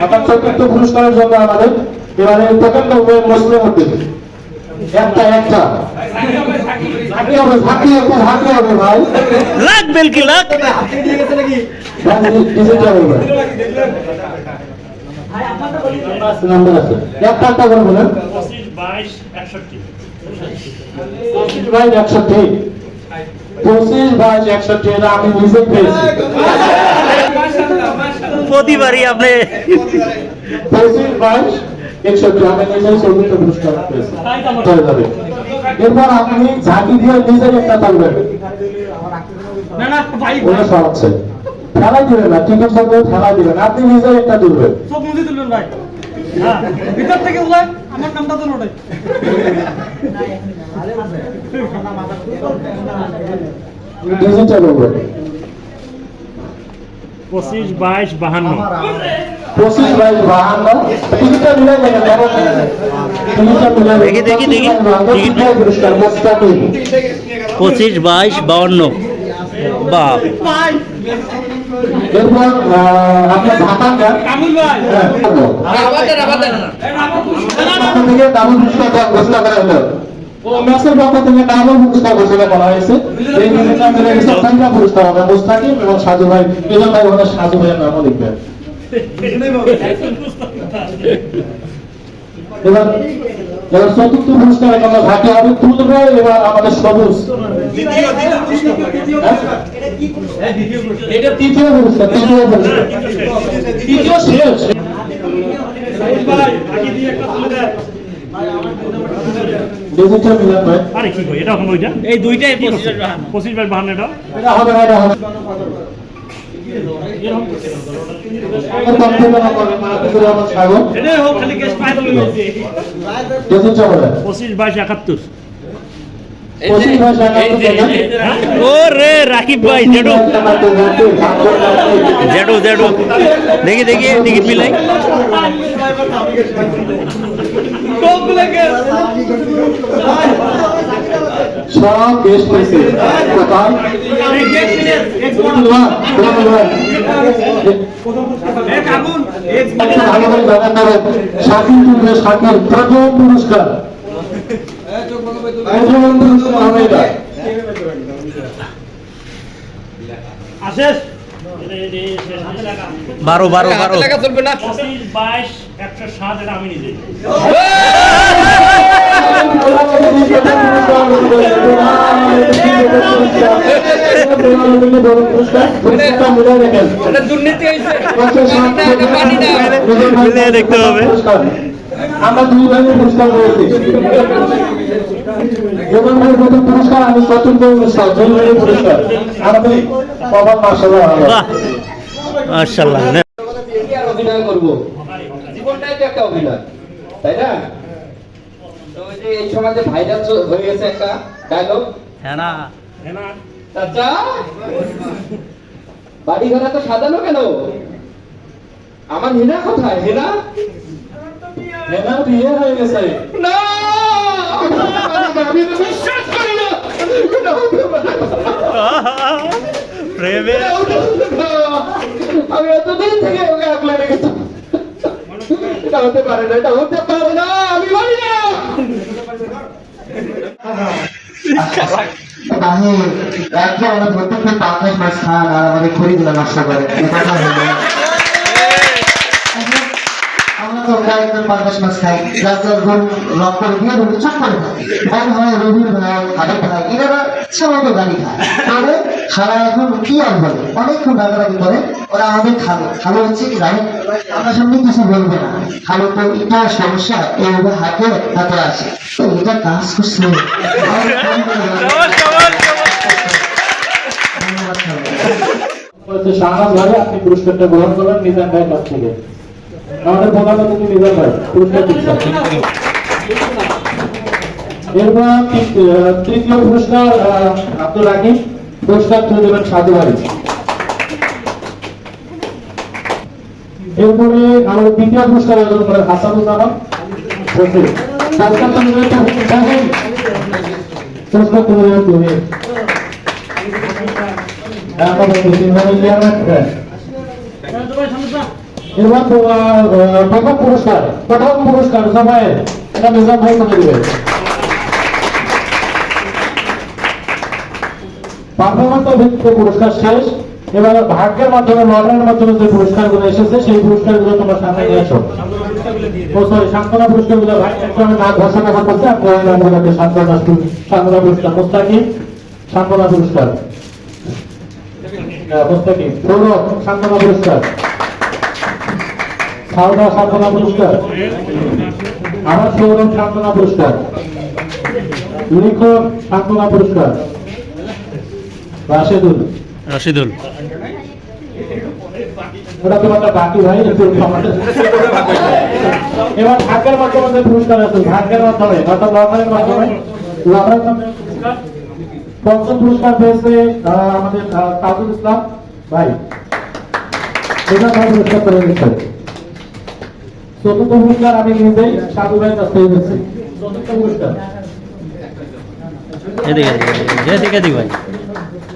চতুর্থ পুরস্কারের জন্য আমাদের এবারে প্রকাণ্ড মুসলিম উদ্দিন একটা একটা। হবে নাম্বার আছে। একটা একটা করে বলেন। পঁচিশ বাইশ একষট্টি পঁচিশ বাইশ একষট্টি। পঁচিশ বাইশ একষট্টি এটা আমি নিজেই পেয়েছি। প্রতিবারই আপনি এরপর আপনি ঝাঁকি দিয়ে নিজেই একটা তুলবেন না না ভাই সরাচ্ছে খেলা দিবেন না টিকিট সঙ্গে খেলা দিবেন আপনি নিজেই একটা তুলবেন চোখ মুজি তুলবেন ভাই। হ্যাঁ ভিতর থেকে আমার নামটা তো ডিজিটাল পঁচিশ বাইশ বাহান্ন। পঁচিশ বাইশ বাহান্ন। টিকিটটা মিলাই দেখি, দেখি, দেখি। পুরস্কার মোস্তাকিম পঁচিশ বাইশ বাউন্ন বাপ। এরপর আপনার থেকে পুরস্কার ঘোষণা করা হলো। ও ম্যাচের পক্ষ থেকে ডাবল পুরস্কার ঘোষণা করা হয়েছে। এই গেছে পুরস্কার হবে মুস্তাকিম এবং সাজু ভাই দুজন ভাই ওখানে সাজু ভাইয়ের নামও লিখবেন। এবার এবার চতুর্থ পুরস্কার এখানে ঘাটে হবে তুলবে এবার আমাদের সবুজ। হ্যাঁ? এটা তৃতীয় পুরস্কার তৃতীয় পুরস্কার। তৃতীয় শেষ। ডিজিটাল মিলান ভাই আরে কি কই এটা এখন ওইটা এই দুইটাই পঁচিশ পঁচিশ বাইশ বাহান্ন এটা? এটা হবে না এটা হবে পঁচিশ বাইশ একাত্তর। পঁচিশ ভাই সাগর ও রে রাকিব ভাই জেডু। জেডু জেডু। দেখি দেখি টিকিট মিলাই। সব বেশ পেয়েছে কোথায়? ধন্যবাদ ধন্যবাদ। ভালো করে জানান দেবেন শাকিল তুলবে শাকিল। প্রথম পুরস্কার। প্রথম পুরস্কার আশেষ বারো বারো বারো। পঁচিশ বাইশ একশো সাত এটা আমি নিজে আমরা দুই ভাইয়ের পুরস্কার পুরস্কার আমি পুরস্কার বাবা অভিনয় তাই না? এই সমাজে ভাইরাল হয়ে গেছে একটা ডায়লগ হ্যাঁ না চাচা! বাড়ি ঘোড়া তো সাজানো কেন? আমার হেনা কোথায়? হেনা? এনার বিয়ে হয়ে গেছে। না! আমি তো বিশ্বাস করি না। প্রেমে। আমি এতদিন থেকে ওকে আগলে রেখেছি। এটা হতে পারে না এটা হতে পারে না। আমি আমরা তো প্রায় একজন পাঁচ মাস মাছ খাই রাস্তার গরু লক করে দিয়ে চট করে খাই এনারা ইচ্ছা মতো গাড়ি খায়। তবে সারা এখন কি আর বলে? অনেকক্ষণ রাগারাগি করে, ওরা আমাদের খালো খালো হচ্ছে কি জানেন আমরা সামনে কিছু বলবে না। খালো তো, এটা সমস্যা এইভাবে হাতে হাতে আসে তো এটা কাজ করছে। আপনি পুরস্কারটা আমাদের এরপর তৃতীয় পুরস্কার আব্দুল রাকিব পুরস্কার তুলে দেবেন সাধু ভাই এরপরে আমাদের দ্বিতীয় পুরস্কার অর্জন করেন সচিব পুরস্কার। পুরস্কার প্রথম পুরস্কার প্রথম পুরস্কার সবাই, এটা নিজাম ভাই করে দিবে পারফরমেন্স ভিত্তিতে পুরস্কার শেষ, এবার ভাগ্যের মাধ্যমে লটারির মাধ্যমে যে পুরস্কারগুলো এসেছে, সেই পুরস্কারগুলো তোমার সামনে সান্ত্বনা পুরস্কার পুরস্কার। পুরস্কার। সান্ত্বনা পুরস্কার। রাশেদুল। রশিদুল। ওটা তোমার বাকি ভাই একটু এবার ভাগ্যের মাধ্যমে পুরস্কার আছে ভাগ্যের মাধ্যমে অর্থাৎ লটারির মাধ্যমে। লটারির মাধ্যমে পুরস্কার। পঞ্চম পুরস্কার পেয়েছে আমাদের তাজুল ইসলাম ভাই। এটা ভাই পুরস্কার করে দিচ্ছে চতুর্থ পুরস্কার আমি নিজেই সাধু ভাইয়ের কাছ থেকে চতুর্থ পুরস্কার। এদিকে এদিকে এদিকে ভাই।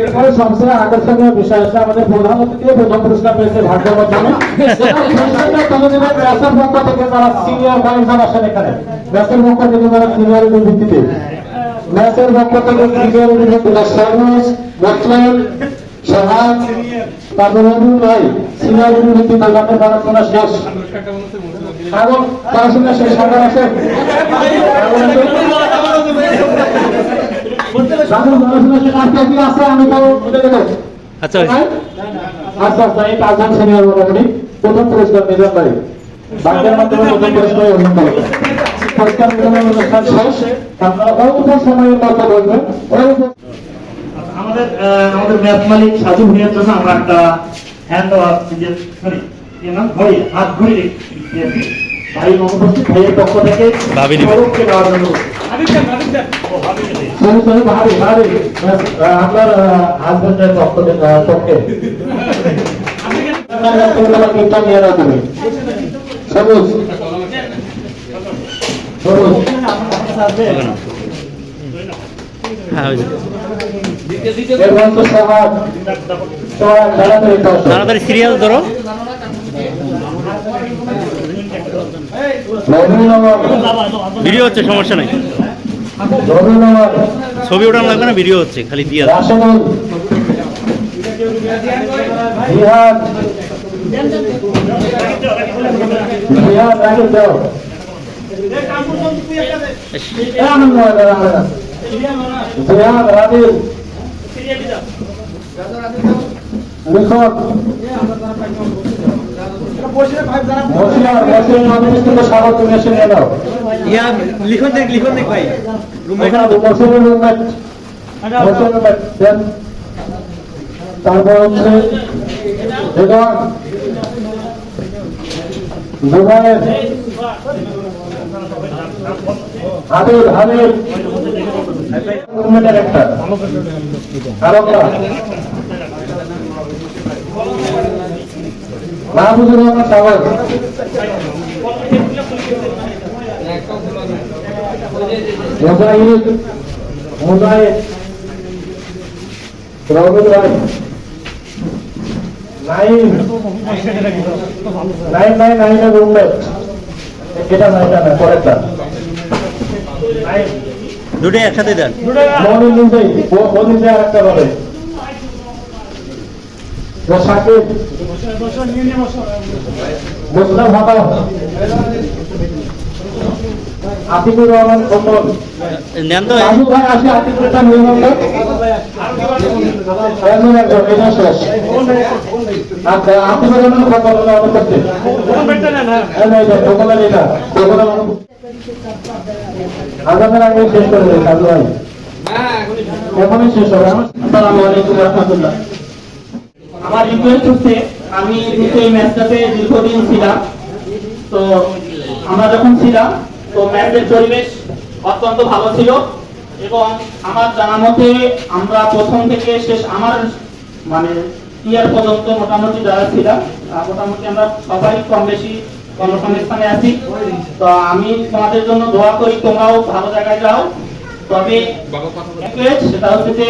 এরপরে সবচেয়ে আকর্ষণীয় বিষয় হচ্ছে আমাদের প্রধান প্রথম পুরস্কার পেয়েছে ভাগ্যের ব্যাসের পক্ষ থেকে যারা সিনিয়র কয়েকজন আসেন এখানে। ব্যাসের পক্ষ থেকে যারা সিনিয়রিটির ভিত্তিতে। ব্যাসের পক্ষ থেকে সিনিয়রিটির ভিত্তিতে সরোজ মুসলিম সোহাগ তারপর রবি ভাই সিনিয়রিটির ভিত্তিতে যাদের পড়াশোনা শেষ। পড়াশোনা শেষ সাগর আসেন সাগর পড়াশোনা শেষ আজকে কি আছে? আমি তো আচ্ছা। আচ্ছা আচ্ছা এই পাঁচজন সিনিয়র মোটামুটি। প্রথম পুরস্কার নিজাম বাড়ি বাংলার মাধ্যমে প্রথম পুরস্কার অর্জন করে পুরস্কার বিতরণ অনুষ্ঠান শেষ। আপনারা অল্প সময়ের মধ্যে বলবেন আমাদের আমাদের ম্যাথ মালিক সাধু ভুইয়ার জন্য আমরা একটা হ্যান্ড সরি ঘড়ি হাত ঘড়ি দিয়েছি ভাই অনুপস্থিত ভাইয়ের পক্ষ থেকে দেওয়ার জন্য আপনার হাজবেন্ডের পক্ষ পক্ষে সবুজ সবুজ হ্যাঁ তাড়াতাড়ি সিরিয়াল ধরো। ভিডিও হচ্ছে সমস্যা নাই। ছবি ওঠানো লাগবে না ভিডিও হচ্ছে খালি দিয়ে দাও। লিখন ইয়া দেখ লিখন দেখ ভাই। তারপর হচ্ছে হাবিব হাবিব। একটা। মাহবুবুর রহমান সাগর মুজাহিদ মুজাহিদ। রবিন রায় নাইম নাইন নাইন নাইনের রুমমেট এটা না পরেরটা। দুটোই একসাথে দেন। মনে নিজেই নিজে আর একটা পাবে ও সাকিব মুসলাম হাতা আতিকুর রহমান কমল নেন তো। রাজু ভাই আসে আতিকুরটা নিয়ে নেন তো। এমন একজন, এটা শেষ। আচ্ছা, আতিকুর রহমান কমল হলো আমার কাছে। এই যে, এই যে, কমলের এটা, কমলের অনু- আগামের আগে শেষ করে দেয় রাজু ভাই। এখনই শেষ হবে। আসসালামু আলাইকুম রহমতুল্লাহ। আমার রিকোয়েস্ট হচ্ছে আমি যেহেতু এই ম্যাচটাতে দীর্ঘদিন ছিলাম। তো আমরা যখন ছিলাম তো ম্যাথের পরিবেশ অত্যন্ত ভালো ছিল এবং আমার জানা মতে আমরা প্রথম থেকে শেষ আমার মানে ইয়ার পর্যন্ত মোটামুটি যারা ছিলাম মোটামুটি আমরা সবাই কম বেশি কর্মসংস্থানে আছি। তো আমি তোমাদের জন্য দোয়া করি তোমরাও ভালো জায়গায় যাও। তবে সেটা হচ্ছে যে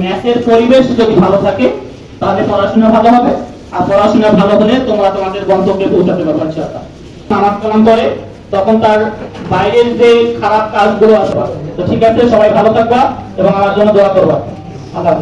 ম্যাচের পরিবেশ যদি ভালো থাকে তাহলে পড়াশোনা ভালো হবে? আর পড়াশোনা ভালো হলে তোমরা তোমাদের গন্তব্যে পৌঁছাতে পারবে ইনশাআল্লাহ। নামাজ কালাম করে, তখন তার বাইরের যে খারাপ কাজগুলো আসবে তো ঠিক আছে, সবাই ভালো থাকবা এবং আমার জন্য দোয়া করবা। আল্লাহ।